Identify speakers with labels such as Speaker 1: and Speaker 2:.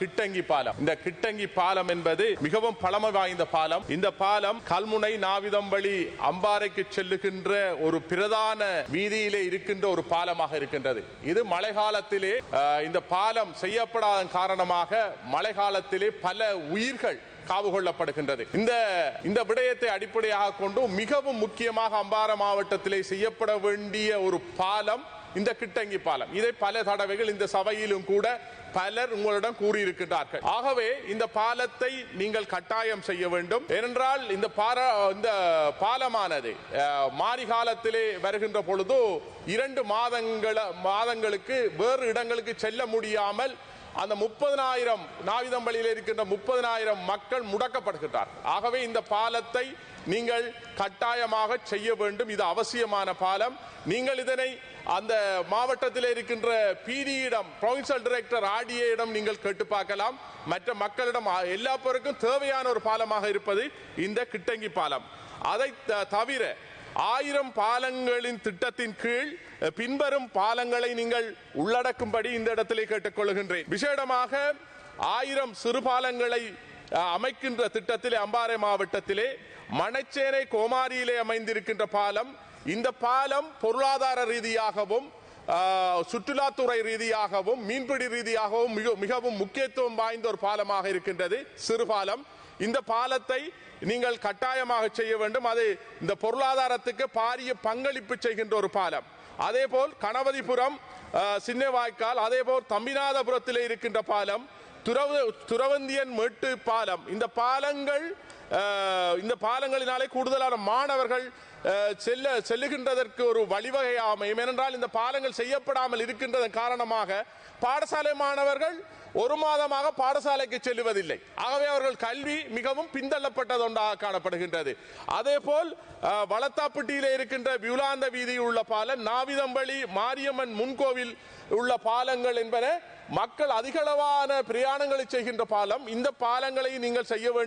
Speaker 1: கிட்டங்கி பாலம். இந்த கிட்டங்கி பாலம் என்பது மிகவும் பழமை வாய்ந்த பாலம். இந்த பாலம் கல்முனை நாவிதம்பள்ளி அம்பாறைக்கு செல்லுகின்ற ஒரு பிரதான வீதியிலே இருக்கின்ற ஒரு பாலமாக இருக்கின்றது. இது மழை காலத்திலே இந்த பாலம் செய்யப்படாத காரணமாக மழை காலத்திலே பல உயிர்கள் காவு கொள்ளப்படுகின்றது இந்த இந்த விடயத்தை அடிப்படையாக கொண்டு மிகவும் முக்கியமாக அம்பாறை மாவட்டத்திலே செய்யப்பட வேண்டிய ஒரு பாலம் இந்த கிட்டங்கி பாலம் இதை பல தடவைகள் இந்த சபையிலும் கூட பலர் உங்களிடம் கூறியிருக்கிறார்கள் ஆகவே இந்த பாலத்தை நீங்கள் கட்டாயம் செய்ய வேண்டும். ஏனென்றால் இந்த பாரா இந்த பாலமானது மாரி காலத்திலே வருகின்ற பொழுது இரண்டு மாதங்கள மாதங்களுக்கு வேறு இடங்களுக்கு செல்ல முடியாமல் அந்த முப்பதனாயிரம் நாவிதம்பள்ளியில் இருக்கின்ற முப்பதனாயிரம் மக்கள் முடக்கப்படுகின்றார். ஆகவே இந்த பாலத்தை நீங்கள் கட்டாயமாக செய்ய வேண்டும். இது அவசியமான பாலம். நீங்கள் இதனை அந்த மாவட்டத்தில் இருக்கின்ற பிடியிடம் ப்ரொவின்சியல் டைரக்டர் ஆடியிடம் நீங்கள் கேட்டு பார்க்கலாம். மற்ற மக்களிடம் எல்லா பேருக்கும் தேவையான ஒரு பாலமாக இருப்பது இந்த கிட்டங்கி பாலம். அதை த- தவிர ஆயிரம் பாலங்களின் திட்டத்தின் கீழ் பின்வரும் பாலங்களை நீங்கள் உள்ளடக்கும்படி இந்த இடத்திலே கேட்டுக்கொள்கின்றேன். விசேடமாக ஆயிரம் சிறு பாலங்களை அமைக்கின்ற திட்டத்திலே அம்பாறை மாவட்டத்திலே மணச்சேனை கோமாரியிலே அமைந்திருக்கின்ற பாலம் இந்த பாலம் பொருளாதார ரீதியாகவும் சுற்றுலாத்துறை ரீதியாகவும் மீன்பிடி ரீதியாகவும் மிக- மிகவும் முக்கியத்துவம் வாய்ந்த ஒரு பாலமாக இருக்கின்றது. சிறு பாலம் இந்த பாலத்தை நீங்கள் கட்டாயமாக செய்ய வேண்டும். அது இந்த பொருளாதாரத்துக்கு பாரிய பங்களிப்பு செய்கின்ற ஒரு பாலம். அதே போல் கணபதிபுரம் சின்ன வாய்க்கால் அதே போல் தம்பிநாதபுரத்தில் இருக்கின்ற பாலம் துறவ துறவந்தியன் மேட்டு பாலம் இந்த பாலங்கள் இந்த பாலங்களினாலே கூடுதலான மாணவர்கள் செல்ல செல்லுகின்றதற்கு ஒரு வழிவகை அமையும் ஏனென்றால் இந்த பாலங்கள் செய்யப்படாமல் இருக்கின்றதன் காரணமாக பாடசாலை மாணவர்கள் ஒரு மாதமாக பாடசாலைக்கு செல்லுவதில்லை. ஆகவே அவர்கள் கல்வி மிகவும் பின்தள்ளப்பட்டதொன்றாக காணப்படுகின்றது. அதே போல் அஹ், வளத்தாப்பட்டியிலே இருக்கின்ற வியுலாந்த வீதியில் உள்ள பாலம் நாவிதம்பள்ளி மாரியம்மன் முன்கோவில் உள்ள பாலங்கள் என்பன மக்கள் அதிகளவான பிரயாணங்களை செய்கின்ற பாலம். இந்த பாலங்களை நீங்கள் செய்ய வேண்டும்